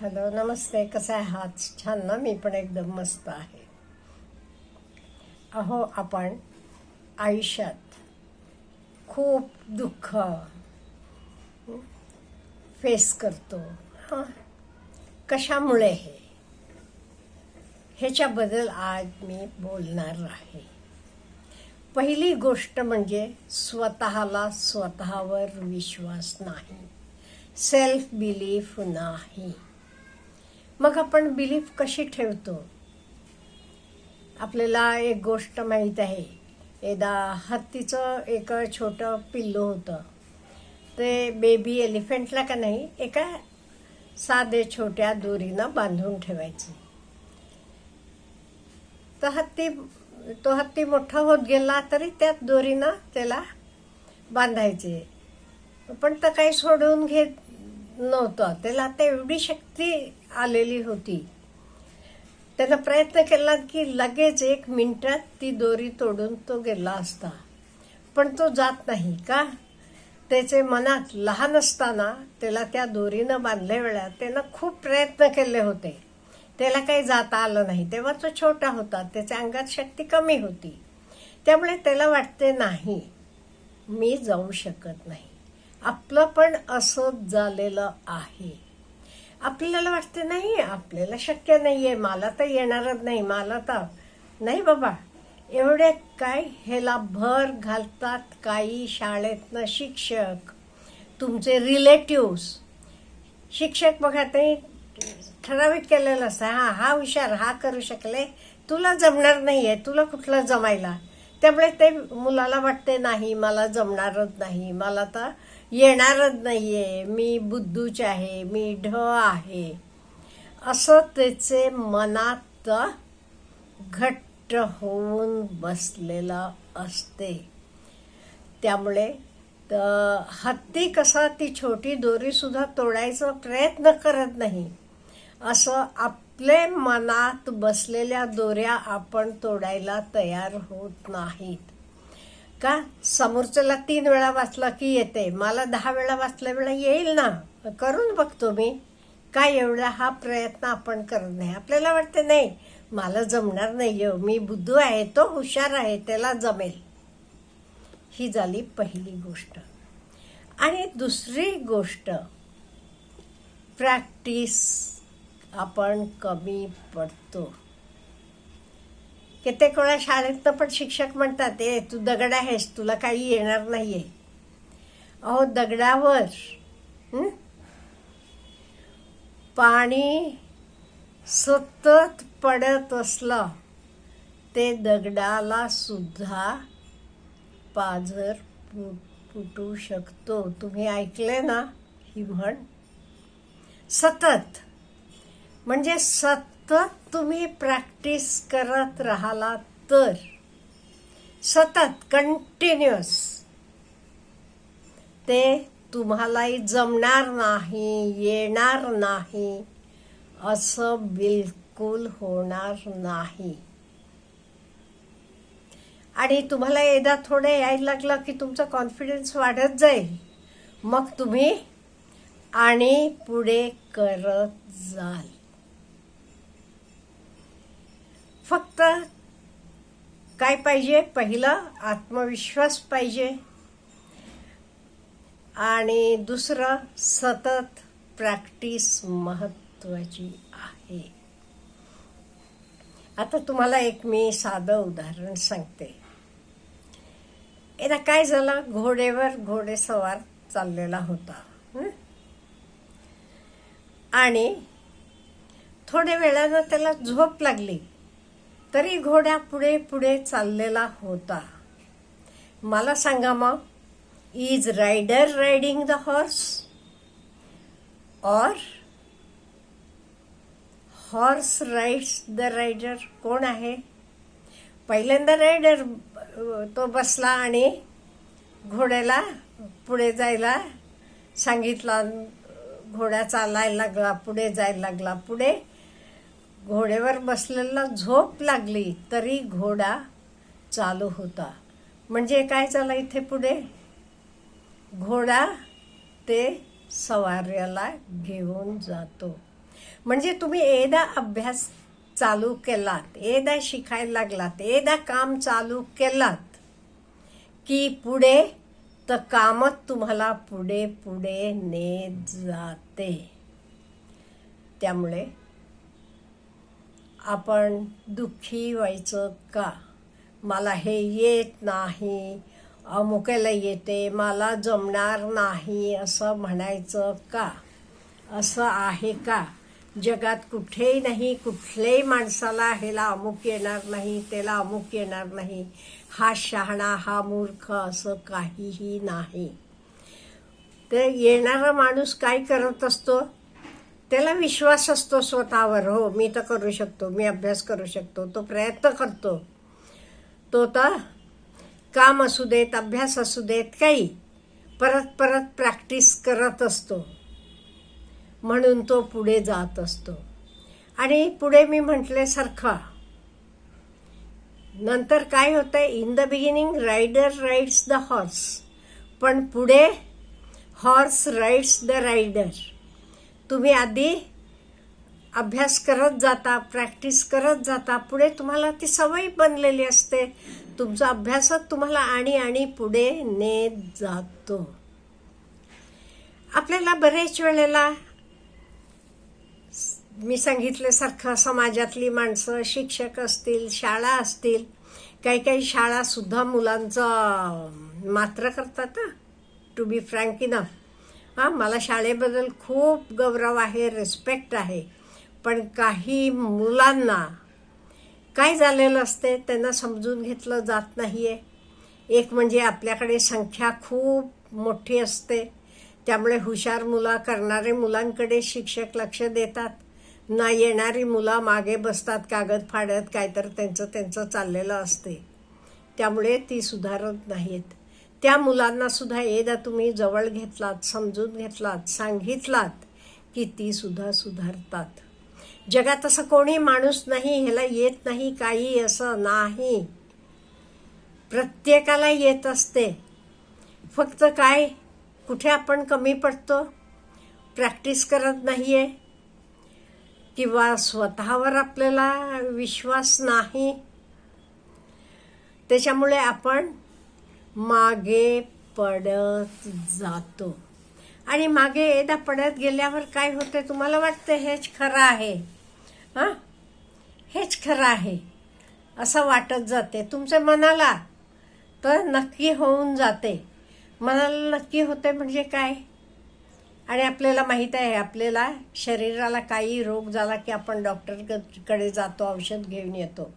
Hello नमस्ते. कसा आहे छान ना? मी पण एकदम मस्त आहे. अहो आपण आयुष्यात खूप दुःख फेस करतो. हां? कशामुळे हे? ह्याच्याबद्दल आज मी बोलणार आहे. पहिली गोष्ट म्हणजे स्वतःला स्वतःवर विश्वास नाही. सेल्फ बिलीफ नाही. मग आपण बिलीफ कशी ठेवतो? आपल्याला एक गोष्ट माहीत आहे. एकदा हत्तीचं एक छोटं पिल्लू होतं. ते बेबी एलिफंटला का नाही एका साधे छोट्या दोरीनं बांधून ठेवायचे. तर हत्ती तो हत्ती मोठा होत गेला तरी त्यात दोरीनं त्याला बांधायचे. पण तर काही सोडून घेत नव्हतं. त्याला आता एवढी शक्ती आलेली होती. त्यानं प्रयत्न केला की लगेच एक मिनिटात ती दोरी तोडून तो गेला असता. पण तो जात नाही का? त्याचे मनात लहान असताना त्याला त्या दोरीनं बांधल्या वेळा त्यानं खूप प्रयत्न केले होते. त्याला काही जाता आलं नाही. तेव्हा तो छोटा होता. त्याच्या अंगात शक्ती कमी होती. त्यामुळे त्याला वाटते नाही मी जाऊ शकत नाही. आपलं पण असंच झालेलं आहे. आपल्याला वाटते नाही आपल्याला शक्य नाहीये मला तर येणारच नाही मला तर नाही बाबा एवढे काय ह्याला भर घालतात काही शाळेतनं शिक्षक तुमचे रिलेटिव्स शिक्षक बघा ते ठराविक केलेलं असतं हा हा हुशार हा करू शकले तुला जमणार नाही आहे तुला कुठलं जमायला? त्यामुळे ते मुलाला वाटते नाही मला जमणारच नाही मला तर येणारच नाही आहे मी बुद्धूच आहे मी ढ आहे. असं त्याचे मनात घट्ट होऊन बसलेलं असते. त्यामुळे तर हत्ती कसा ती छोटी दोरीसुद्धा तोडायचा प्रयत्न करत नाही. असं आपले मनात बसलेल्या दोऱ्या आपण तोडायला तयार होत नाहीत. का? समोरच्याला तीन वेळा वाचला की येते. मला दहा वेळा वाचल्या वेळा येईल ना? करून बघतो मी काय एवढा हा प्रयत्न आपण करत नाही? आपल्याला वाटते नाही मला जमणार नाही. मी बुद्धू आहे. तो हुशार आहे. त्याला जमेल. ही झाली पहिली गोष्ट. आणि दुसरी गोष्ट प्रॅक्टिस आपण कमी पडतो. कित्येक वेळा शाळेतनं पण शिक्षक म्हणतात ए तू दगड आहेस तुला काही येणार नाहीये. अहो दगडावर पाणी सतत पडत असलं ते दगडाला सुद्धा पाझर फुटू शकतो. तुम्ही ऐकले ना ही म्हण? सतत. म्हणजे सत तर तुम्ही प्रॅक्टिस करत राहिला तर. सतत कंटिन्युअस ते तुम्हालाही जमणार नाही येणार नाही असं बिलकुल होणार नाही. आणि तुम्हाला एकदा थोडं यायला लागलं की तुमचा कॉन्फिडन्स वाढत जाईल. मग तुम्ही आणि पुढे करत जाल. फक्त काय पाहिजे? पहिलं आत्मविश्वास पाहिजे. आणि दुसरं सतत प्रॅक्टिस महत्त्वाची आहे. आता तुम्हाला एक मी साधं उदाहरण सांगते. एकदा काय झालं? घोडेवर घोडेसवार चाललेला होता. आणि थोड्या वेळानं त्याला झोप लागली. तरी घोड्या पुढे पुढे चाललेला होता. मला सांगा मग is rider riding the horse और हॉर्स राईड्स द रायडर कोण आहे? पहिल्यांदा रायडर तो बसला आणि घोड्याला पुढे जायला सांगितला घोडा चालायला लागला पुढे जायला लागला पुढे घोड्यावर बसलेला झोप लागली तरी घोडा चालू होता. म्हणजे काय झालं इथे पुढे? घोडा ते सवाऱ्याला घेऊन जातो. म्हणजे तुम्ही एकदा अभ्यास चालू केलात एकदा शिकायला लागलात एकदा काम चालू केलात की पुढे तर कामच तुम्हाला पुढे पुढे नेत जाते. त्यामुळे आपण दुःखी व्हायचं का? मला हे येत नाही. अमुकेला येते मला जमणार नाही असं म्हणायचं का? असं आहे का? जगात कुठेही नाही कुठल्याही माणसाला ह्याला अमुक येणार नाही त्याला अमुक येणार नाही. हा शहाणा हा मूर्ख असं काहीही नाही. तर येणारा माणूस काय करत असतो? त्याला विश्वास असतो स्वतःवर. हो मी तर करू शकतो मी अभ्यास करू शकतो तो प्रयत्न करतो. तो तर काम असू देत अभ्यास असू देत काही परत परत प्रॅक्टिस करत असतो. म्हणून तो पुढे जात असतो. आणि पुढे मी म्हटल्यासारखा नंतर काय होतं in the beginning rider rides the horse पण पुढे हॉर्स राईड्स द रायडर तुम्ही आधी अभ्यास करत जाता प्रॅक्टिस करत जाता पुढे तुम्हाला ती सवय बनलेली असते. तुमचा अभ्यासच तुम्हाला आणि आणि पुढे नेत जातो. आपल्याला बरेच वेळेला मी सांगितल्यासारखं समाजातली माणसं शिक्षक असतील शाळा असतील काही काही शाळासुद्धा मुलांचं मात्र करतात टू बी फ्रँक इनफ हां मला शाळेबद्दल खूप गौरव आहे रिस्पेक्ट आहे. पण काही मुलांना काय झालेलं असते त्यांना समजून घेतलं जात नाही आहे एक म्हणजे आपल्याकडे संख्या खूप मोठी असते. त्यामुळे हुशार मुलं करणारे मुलांकडे शिक्षक लक्ष देतात. ना येणारी मुलं मागे बसतात कागद फाडत काय तर त्यांचं त्यांचं चाललेलं असते. त्यामुळे ती सुधारत नाहीत त्या मुलांना सुद्धा एकदा तुम्ही जवळ घेतलात समजून घेतलात सांगितलात की ती सुद्धा सुधारतात. जगात असं कोणी माणूस नाही ह्याला येत नाही काही असं नाही. प्रत्येकाला येत असते. फक्त काय कुठे आपण कमी पडतो? प्रॅक्टिस करत नाही आहे किंवा स्वतःवर आपल्याला विश्वास नाही? त्याच्यामुळे आपण मागे पडत जातो. आणि मागे एकदा पडत गेल्यावर काय होते तुम्हाला वाटतं हेच खरं आहे? हां? हेच खरं आहे. असं वाटत जाते. तुमच्या मनाला तर नक्की होऊन जाते. मनाला नक्की होते म्हणजे काय? आणि आपल्याला माहीत आहे आपल्याला शरीराला काही रोग झाला की आपण डॉक्टरकडे जातो औषध घेऊन येतो.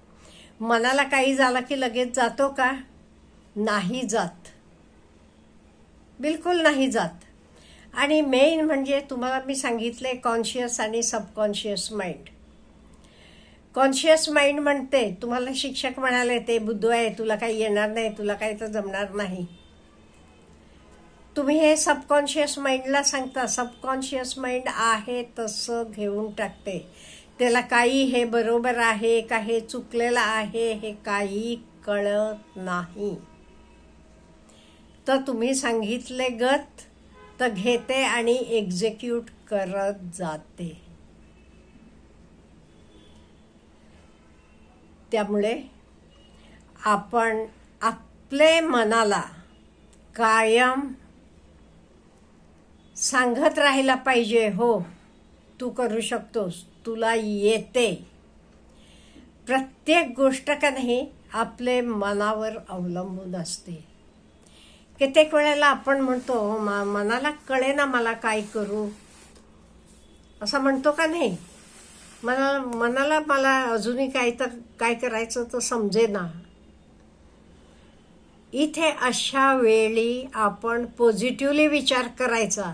मनाला काही झाला की लगेच जातो का? नाही जात. बिलकुल नाही जात. आणि मेन म्हणजे तुम्हाला मी सांगितले कॉन्शियस आणि सबकॉन्शियस माइंड कॉन्शियस माइंड म्हणते तुम्हाला शिक्षक म्हणाले ते बुद्धू आहे तुला काही येणार नाही तुला काही तर जमणार नाही. तुम्ही हे सबकॉन्शियस माइंडला सांगता सबकॉन्शियस माइंड आहे तसं घेऊन टाकते. त्याला काही हे बरोबर आहे का हे चुकलेलं आहे हे काही कळत नाही. तर तुम्ही सांगितले गत तर घेते आणि एक्झिक्यूट करत जाते. त्यामुळे आपण आपले मनाला कायम सांगत राहायला पाहिजे हो तू करू शकतोस तुला येते. प्रत्येक गोष्ट का नाही आपले मनावर अवलंबून असते. कित्येक वेळेला आपण म्हणतो म मनाला कळे ना मला काय करू? असं म्हणतो का नाही? मला मनाला मला अजूनही काय तर काय करायचं तर समजे ना इथे अशा वेळी आपण पॉझिटिव्हली विचार करायचा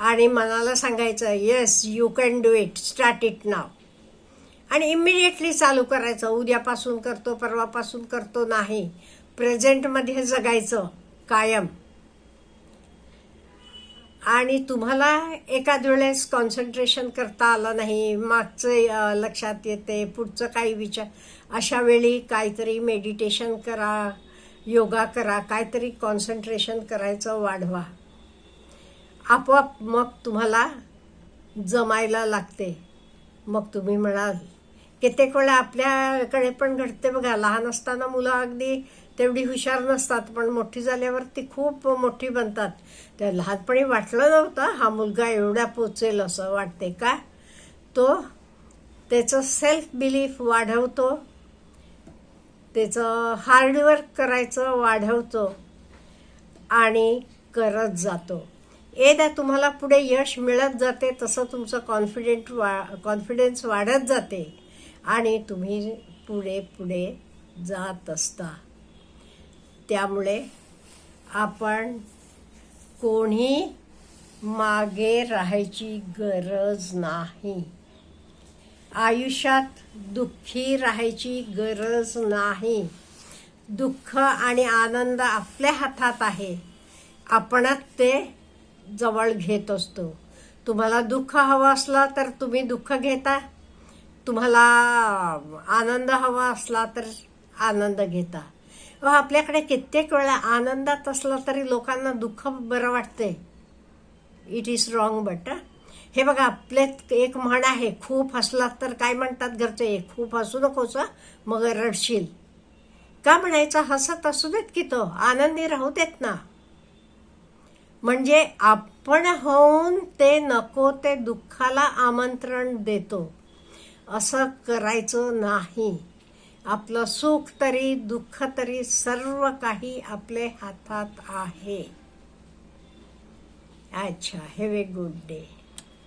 आणि मनाला सांगायचं yes you can do it start it now आणि इमिडिएटली चालू करायचं. उद्यापासून करतो परवापासून करतो नाही. प्रेझेंटमध्ये जगायचं. कायम. आणि तुम्हाला एखाद वेळेस कॉन्सन्ट्रेशन करता आलं नाही मागचं लक्षात येते पुढचं काही विचार अशा वेळी काहीतरी मेडिटेशन करा योगा करा काहीतरी कॉन्सन्ट्रेशन करायचं वाढवा. आपोआप मग तुम्हाला जमायला लागते. मग तुम्ही म्हणाल कित्येक वेळा आपल्याकडे पण घडते बघा. लहान असताना मुलं अगदी तेवढी हुशार नसतात पण मोठी झाल्यावर ती खूप मोठी बनतात. त्या लहानपणी वाटलं नव्हतं हा मुलगा एवढा पोचेल असं वाटते का? तो त्याचं सेल्फ बिलीफ वाढवतो. त्याचं हार्डवर्क करायचं वाढवतो आणि करत जातो. एकदा तुम्हाला पुढे यश मिळत जाते तसं तुमचं कॉन्फिडेंट वा कॉन्फिडन्स वाढत जाते. आणि तुम्ही पुढे पुढे जात असता. त्यामुळे आपण कोणी मागे राहायची गरज नाही. आयुष्यात दुःखी राहायची गरज नाही. दुःख आणि आनंद आपल्या हातात आहे. आपणच ते जवळ घेत असतो. तुम्हाला दुःख हवं असलं तर तुम्ही दुःख घेता. तुम्हाला आनंद हवा असला तर आनंद घेता. व आपल्याकडे कित्येक वेळा आनंदात असला तरी लोकांना दुःख बरं वाटते इट इज रॉंग बट हे बघा आपले एक म्हण आहे खूप हसलात तर काय म्हणतात घरचे? खूप हसू नकोस मग रडशील. का म्हणायचं? हसत असू देत की तो आनंदी राहू देत ना. म्हणजे आपण होऊन ते नको ते दुःखाला आमंत्रण देतो. असं करायचं नाही. आपलं सुख तरी दुःख तरी सर्व काही आपले हातात आहे. अच्छा हॅव ए गुड डे